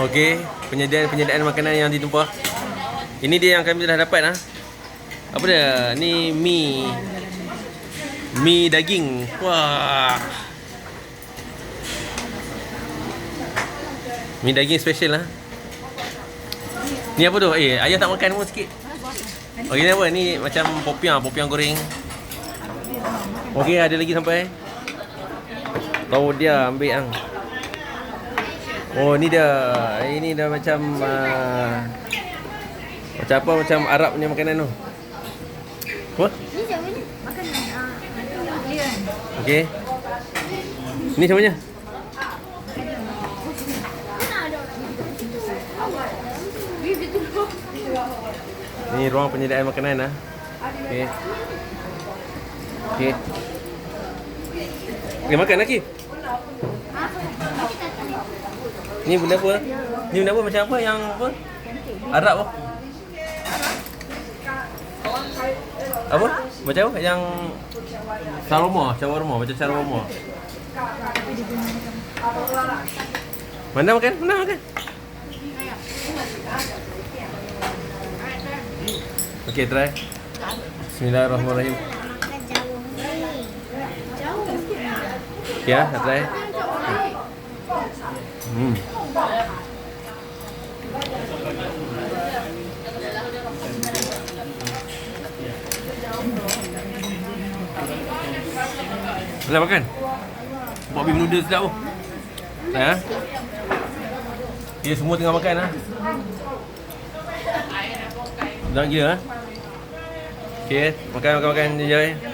Okey, penyediaan-penyediaan makanan yang ditumpah. Ini dia yang kami telah dapat ah. Apa dia? Ni mi mi daging. Wah. Mi daging special lah. Ni apa tu? Eh, ayah tak makan pun sikit. Okey, ni apa? Ni macam popiah, popiah goreng. Okey, ada lagi sampai. Tahu dia ambil ang. Oh, ni dia. Ini dah macam uh, macam apa macam Arab punya makanan tu. Apa? Ni macam mana? Makanan ah clear. Okey. Ni macam mana? Dia. Ni ruang penyediaan makanan ah. Okey. Okey. Okey makan lagi. Ni benda apa? Ni benda apa macam apa yang apa? Arab apa? Apa? Macam apa? Yang Saroma, shawarma, macam shawarma. Mana makan? Mana makan? Okey, try. Bismillahirrahmanirrahim. Ah, nak try. Hmm. Boleh makan? Buat beef noodles sedap tu. Ha? Ya, semua tengah makan ah. Dah gila ah. Okey, makan makan makan je.